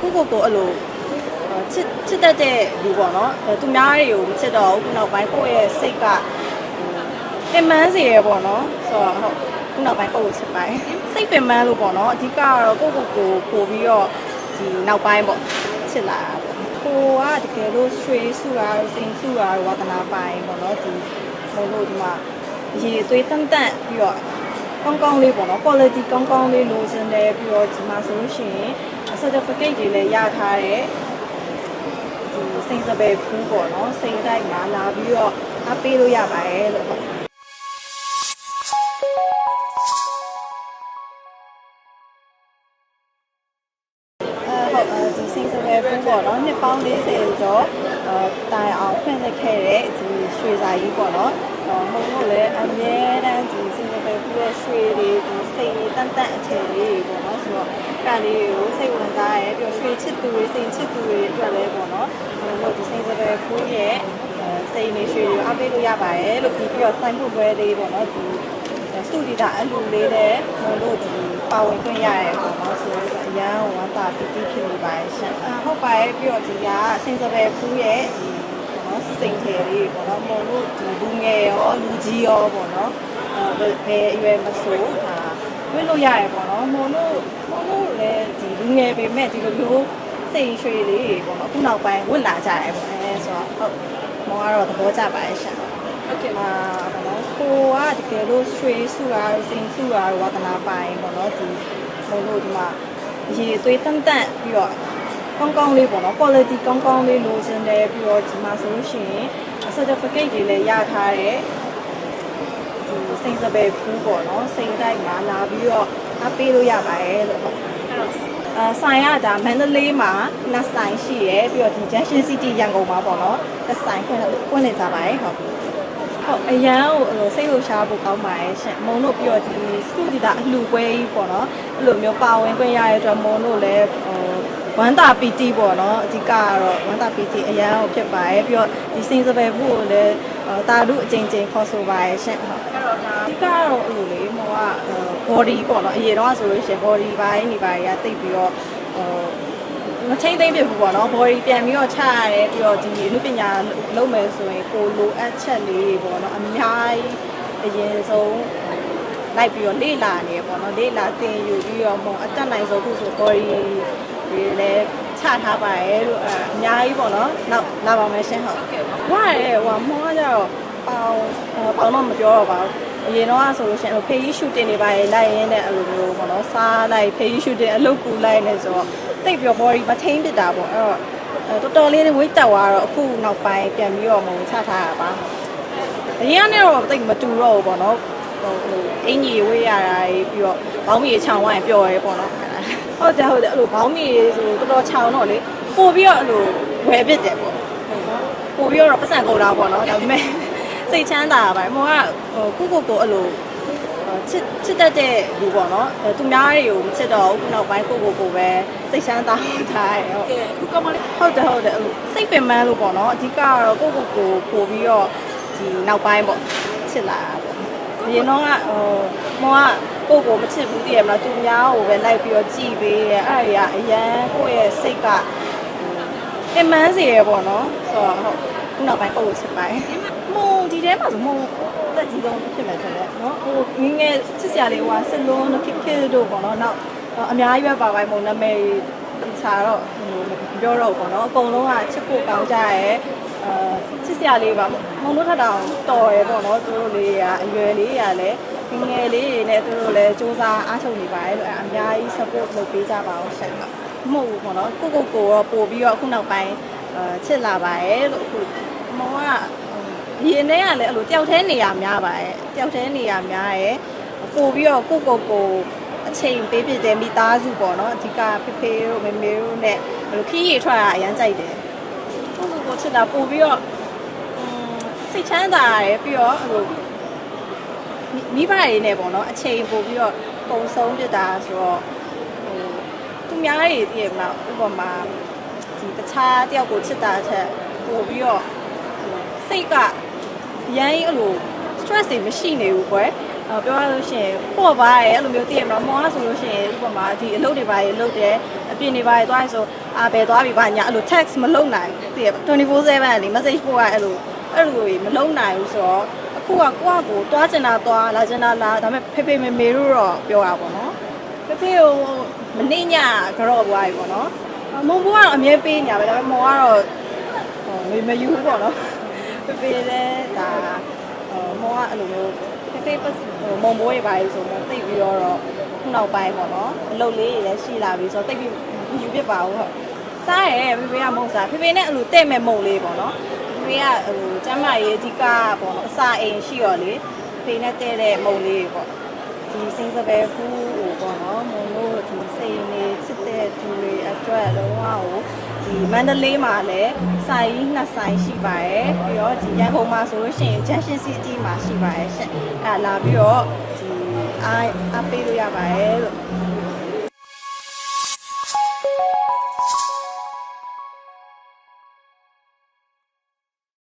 ကိုကိုကိုအဲ့လိုချစ်ချစ်တတ်တဲ့လူပေါ့နော်အဲသူများတွေကိုမချစ်တော့ဘူးခုနောက်ပိုင်းကိုယ့်ရဲ့စိတ်ကပင်ပန်းစေရပေါ့နော်ဆိုတော့ဟုတ်ခုနောက်ပိုင်းကိုယ့်ကိုချစ်ပိုင်းစိတ်ပင်ပန်းလို့ပေါ့နော်အဓိကကတော့ကိုကိုကိုပို့ပြီးတော့ဒီနောက်ပိုင်းပေါ့ချစ်လာတာပေါ့ကိုကတကယ်လို့ရွှေစုတာစိန်စုတာဝါသနာပိုင်းပေါ့နော်ဒီဟိုလို့ဒီမှာရေသွေးတန့်တန့်ပြီးတော့ ကောင်းကောင်းလေးပေါ့နော် quality ကောင်းကောင်းလေးလိုချင်တယ်ပြီးတော့ဒီမှာဆိုလို့ရှိရင် certificate တွေလည်းရထားတယ်ဒီစိန်စပယ်ဖူးပေါ့နော်စိန်တိုက်မှာလာပြီးတော့အပေးလို့ရပါတယ်လို့ဟုတ်အဲဟုတ်အဲဒီစိန်စပယ်ဖူးပေါ့နော်နှစ်ပေါင်း40ကျော်အဲတိုင်အောင်ဖွင့်လှစ်ခဲ့တဲ့ဒီရွှေစာကြီးပေါ့နော်ဟိုမဟုတ်လို့လည်းအမြဲတမ်းဒီစိန်စ ပယ်ဖူးရဲ့ရွှေတွေဒီစိန်တန်တန်အခြေလေးတွေပေါ့နော်ဆိုတော့ကလေးကိုစိတ်ဝင်စားရဲပြီးတော့ရွှေချစ်သူတွေစိန်ချစ်သူတွေအတွက်လည်းပေါ့နော်ဟိုလို့ဒီစိန်စပယ်ဖူးရဲ့စိန်လေးရွှေတွေကိုအားပေးလို့ရပါတယ်လို့ပြီးတော့စိုင်းဖို့ပွဲလေးပေါ့နော်ဒီစတူဒီတာအလူလေးနဲ့မလို့ဒီပါဝင်ခွင့်ရရဲပေါ့နော်ဆိုတော့အရန်ဝမ်းသာပီတိဖြစ်နေပါတယ်ရှင်အဟုတ်ပါရဲ့ပြီးတော့ဒီကစိန်စပယ်ဖူးရဲ့ဒီပေါ့နော်စိန်ထဲလေးပေါ့နော်မလို့ဒီလူငယ်ရောလူကြီးရောပေါ့နော်အဲ ဘယ်အရွယ်မဆိုဟာဝတ်လို့ရရဲပေါ့နော်မလို့မလို့လည်းဒီလူငယ်ပေမဲ့ဒီလိုမျိုးစိန်ရွှေလေးတွေပေါ့နော်အခုနောက်ပိုင်းဝတ်လာကြရဲပေါ့အဲဆိုတော့ဟုတ်မောကတော့သဘောကျပါတယ်ရှင်ဟုတ်ကဲ့ပါပေါ့နော်ကိုကတကယ်လို့ရွှေစုတာစိန်စုတာဝါသနာပိုင်းပေါ့နော်ဒီမလို့ဒီမှာရေသွေးတန့်တန့်ပြီးတော့ကောင်းကောင်းလေးပေါ့နော် quality ကောင်းကောင်းလေးလိုချင်တယ်ပြီးတော့ဒီမှာဆိုလို့ရှိရင် certificate တွေလည်းရထားတယ် ဒီစိန်စပယ်ဖူးပေါ့နော်စိန်တိုက်မှာလာပြီးတော့အပေးလို့ရပါတယ်လို့ဟုတ်အဲဆိုင်ကဒါမန္တလေးမှာနှစ်ဆိုင်ရှိရယ်ပြီးတော့ဒီ Junction City ရန်ကုန်မှာပေါ့နော်တစ်ဆိုင်ဖွင့်ဖွင့်နေကြပါတယ်ဟုတ်ဟုတ်အရန်ကိုဟိုစိတ်လှရှားဖို့ကောင်းပါတယ်ရှင်မုံတို့ပြီးတော့ဒီစတူဒီတာအလှပွဲကြီးပေါ့နော်အဲ့လိုမျိုးပါဝင်ခွင့်ရတဲ့အတွက်မုံတို့လည်းဟိုဝမ်းသာပီတိပေါ့နော်အဓိကကတော့ဝမ်းသာပီတိအရန်ကိုဖြစ်ပါရဲ့ပြီးတော့ဒီစင်စပယ်ဖို့ကိုလည်းတာလူအချိန်ချင်းခေါ်ဆိုပါရဲ့ရှင့်ဟုတ်အဲ့တော့ဒါအ ဓိကတော့အဲ့လိုလေမောက body ပေါ့နော်အရင်တော့ဆိုလို့ရှိရင် body ဘိုင်းနေပါရတိတ်ပြီးတော့ဟိုမချိန်သိမ့်ဖြစ်ဘူးပေါ့နော် body ပြန်ပြီးတော့ချရတယ်ပြီးတော့ဒီအမှုပညာလုပ်မယ်ဆိုရင်ကိုလိုအပ်ချက်လေးတွေပေါ့နော်အများကြီးအရင်ဆုံးလိုက်ပြီးတော့လေ့လာနေပေါ့နော်လေ့လာသင်ယူပြီးတော့မောအတက်နိုင်ဆုံးခုဆို body ဒီလည်းချထားပါရဲ့လို့အဲအများကြီးပေါ့နော်နောက်လာပါမယ်ရှင်းဟုတ်ဟုတ်ကဲ့ပါဝါရဲဟိုမောကကြတော့ပေါင်ပေါင်တော့မပြောတော့ပါဘူး အရင်တော့ဆိုလို့ရှိရင်ဖေးကြီးရှူတင်နေပါရဲ့လိုက်ရင်းနဲ့အဲ့လိုမျိုးပေါ့နော်စားလိုက်ဖေးကြီးရှူတင်အလုပ်ကူလိုက်နေဆိုတော့တိတ်ပြော body မထိန်ဖြစ်တာပေါ့အဲ့တော့တော်တော်လေးဝိတ်တက်သွားတော့အခုနောက်ပိုင်းပြန်ပြီးတော့မုံချထားတာပါအရင်ကနေတော့တိတ်မတူတော့ဘူးပေါ့နော်ဟိုအင်ကြီးဝေးရတာပြီးတော့ဘောင်းမီချောင်းဝိုင်းပျော်ရဲပေါ့နော်ဟုတ်တယ်ဟုတ်တယ်အဲ့လိုဘောင်းမီဆိုတော်တော်ချောင်းတော့လေပို့ပြီးတော့အဲ့လိုဝယ်ပစ်တယ်ပေါ့ပို့ပြီးတော့ပတ်စံကုန်တာပေါ့နော်ဒါပေမဲ့ စိတ်ချမ်းသာပါမောကဟိုကိုကိုကိုအဲ့လိုချစ်ချစ်တတ်တဲ့လူပေါ့နော်အဲသူများတွေကိုမချစ်တော့ဘူးနောက်ပိုင်းကိုကိုကိုပဲစိတ်ချမ်းသာထားတယ်ဟုတ်ကဲခုကမလေးဟုတ်တယ်ဟုတ်တယ်အဲ့လိုစိတ်ပင်ပန်းလို့ပေါ့နော်အဓိကကတော့ကိုကိုကိုပို့ပြီးတော့ဒီနောက်ပိုင်းပေါ့ချစ်လာတာပေါ့အရင်တော့ကဟိုမောကကိုကိုမချစ်ဘူးတည်ရမလားသူများကိုပဲလိုက်ပြီးတော့ကြည်ပေးရဲအဲ့ဒါကြီးကအရန်ကိုယ့်ရဲ့စိတ်ကပင်ပန်းစေရပေါ့နော်ဆိုတော့ဟုတ်ခုနောက်ပိုင်းကိုကိုချစ်ပါတယ် မုံဒီထဲမှာဆိုမုံတက်ကြီးဆုံးဖြစ်မယ်ဆိုတော့နော်ဟိုငင်းငယ်ချစ်စရာလေးဟိုဆလုံးတို့ခစ်ခစ်တို့ပေါ့နော်နောက်အများကြီးပဲပါပိုင်းမုံနာမည်ဒီစားတော့ဟိုမပြောတော့ဘူးပေါ့နော်အကုန်လုံးကချစ်ဖို့ကောင်းကြရဲအာချစ်စရာလေးပါမုံတို့ထတောင်တော်ရဲပေါ့နော်သူတို့လေးကအရွယ်လေးရလည်းငငယ်လေးတွေနဲ့သူတို့လည်းစူးစမ်းအားထုတ်နေပါတယ်လို့အများကြီး support လုပ်ပေးကြပါအောင်ရှင်မဟုတ်ဘူးပေါ့နော်ကိုကိုကိုတော့ပို့ပြီးတော့အခုနောက်ပိုင်းအာချစ်လာပါရဲ့လို့အခုမောက ဒီအနေကလည်းအဲ့လိုတယောက်တည်းနေရများပါရဲ့တယောက်တည်းနေရများရဲ့ပို့ပြီးတော့ကိုကိုကိုအချိန်ပေးပြတဲ့မိသားစုပေါ့နော်အဓိကဖေဖေတို့မေမေတို့နဲ့ဘယ်လိုခီးရီထွက်ရအရန်ကြိုက်တယ်ကိုကိုကိုချစ်တာပို့ပြီးတော့စိတ်ချမ်းသာရတယ်ပြီးတော့အဲ့လိုမိဘတွေနဲ့ပေါ့နော်အချိန်ပို့ပြီးတော့ပုံဆုံးပြတာဆိုတော့ဟိုသူများတွေတည်ရမလားဥပမာဒီတခြားတယောက်ကိုချစ်တာချက်ပို့ပြီးတော့ဟိုစိတ်က ရမ်းအဲ့လို stress တွေမရှိနေဘူးကွယ်ဟအော်ပြောရလို့ရှိရင်ပေါ့ပါရဲ့အဲ့လိုမျိုးသိရမှာမောင်ကဆိုလို့ရှိရင်ဥပမာဒီအလုပ်တွေပါရေလုပ်တယ်အပြင်တွေပါရေသွားရဆိုအာဘယ်သွားပြီပါညာအဲ့လို text မလုပ်နိုင်သိရ24/7လေ message ပို့ရအဲ့လိုအဲ့လိုကြီးမလုပ်နိုင်ဘူးဆိုတော့အခုကကိုယ့်အကိုသွားချင်တာသွားလာချင်တာလာဒါပေမဲ့ဖေဖေမေမေတို့တော့ပြောတာပေါ့နော်ဖေဖေကိုမနှိမ့်ညကြော့ပွားပြီပေါ့နော်မုံဘိုးကတော့အမြဲပေးညာပဲဒါပေမဲ့မောင်ကတော့ဟိုမေမယူဘူးပေါ့နော် ဖေဖေလည်းဒါဟိုမောင်ကအဲ့လိုမျိုးဖေဖေပတ်ဟိုမုံဘိုးတွေပါလေဆိုတော့တိတ်ပြီးတော့ခုနောက်ပိုင်းပေါ့နော်အလုပ်လေးတွေလည်းရှိလာပြီဆိုတော့တိတ်ပြီးယူပြစ်ပါဦးဟုတ်စားရဲဖေဖေကမုံစားဖေဖေနဲ့အဲ့လိုတဲ့မဲ့မုံလေးပေါ့နော်ဖေဖေကဟိုကျမ်းမာရေးအဓိကပေါ့နော်အစာအိမ်ရှိရောလေဖေနဲ့တဲ့တဲ့မုံလေးပေါ့ဒီစင်စပယ်ဖူးဟိုပေါ့နော်မုံတို့ဒီစိန်နေစစ်တဲ့သူတွေအတွက်လုံးဝဟိုဒီ မန္တလေးမှာလည်းဆိုင်ကြီးနှစ်ဆိုင်ရှိပါတယ်ပြီးတော့ဒီရန်ကုန်မှာဆိုလို့ရှိရင်ဂျန်ရှင်းစီအကြီးမှာရှိပါတယ်ရှင့်အဲလာပြီးတော့ဒီအားအားပေးလို့ရပါတယ်လို့